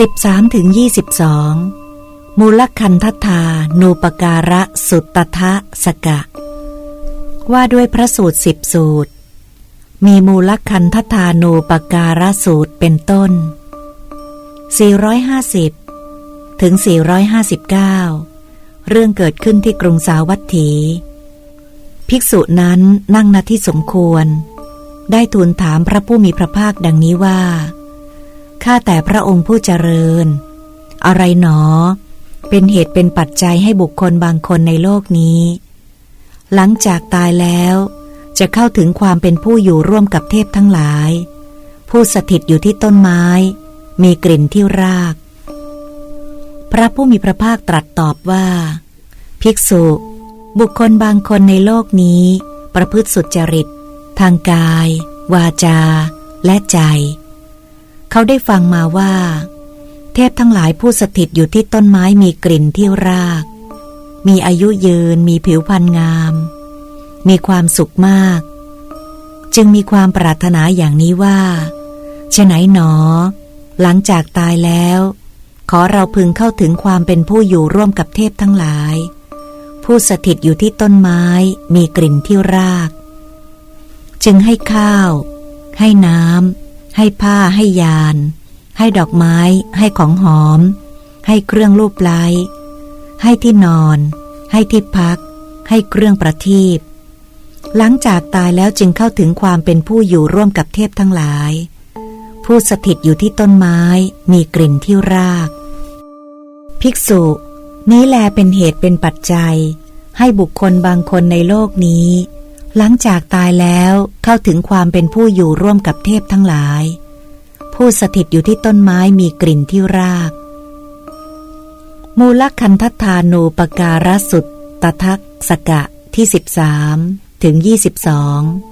13ถึง22 มูลคันทธานูปการะสุตตะสกะ ว่าด้วยพระสูตรสิบสูตร มีมูลคันทธานูปการะสูตรเป็นต้น 450 ถึง 459 เรื่องเกิดขึ้นที่กรุงสาวัตถี ภิกษุนั้นนั่งณที่สมควร ได้ทูลถามพระผู้มีพระภาคดังนี้ว่า ข้าแต่พระองค์ผู้เจริญ อะไรหนอ เป็นเหตุเป็นปัจจัยให้บุคคลบางคนในโลกนี้ หลังจากตายแล้ว จะเข้าถึงความเป็นผู้อยู่ร่วมกับเทพทั้งหลาย ผู้สถิตอยู่ที่ต้นไม้ มีกลิ่นที่ราก พระผู้มีพระภาคตรัสตอบว่า ภิกษุ บุคคลบางคนในโลกนี้ ประพฤติสุจริต ทางกาย วาจา และใจ เขาได้ฟังมาว่า เทพทั้งหลายผู้สถิตอยู่ที่ต้นไม้มีกลิ่นที่ราก มีอายุยืน มีผิวพรรณงาม มีความสุขมาก จึงมีความปรารถนาอย่างนี้ว่าฉะไหนหนอ หลังจากตายแล้ว ขอเราพึงเข้าถึงความเป็นผู้อยู่ร่วมกับเทพทั้งหลาย ผู้สถิตอยู่ที่ต้นไม้ มีกลิ่นที่ราก จึงให้ข้าว ให้น้ำ ให้ผ้าให้ยาน ให้ดอกไม้ ให้ของหอม ให้เครื่องรูปไล้ให้ที่นอน ให้ที่พัก ให้เครื่องประทีปหลังจากตายแล้วจึงเข้าถึงความเป็นผู้อยู่ร่วมกับเทพทั้งหลาย ผู้สถิตอยู่ที่ต้นไม้มีกลิ่นที่ราก ภิกษุ นี้แลเป็นเหตุเป็นปัจจัย ให้บุคคลบางคนในโลกนี้ หลังจากตายแล้วเข้าถึงความเป็นผู้อยู่ร่วมกับเทพทั้งหลาย ผู้สถิตอยู่ที่ต้นไม้มีกลิ่นที่ราก มูลคันทธานูปการสุตตทักสกะที่ 13 ถึง 22จบ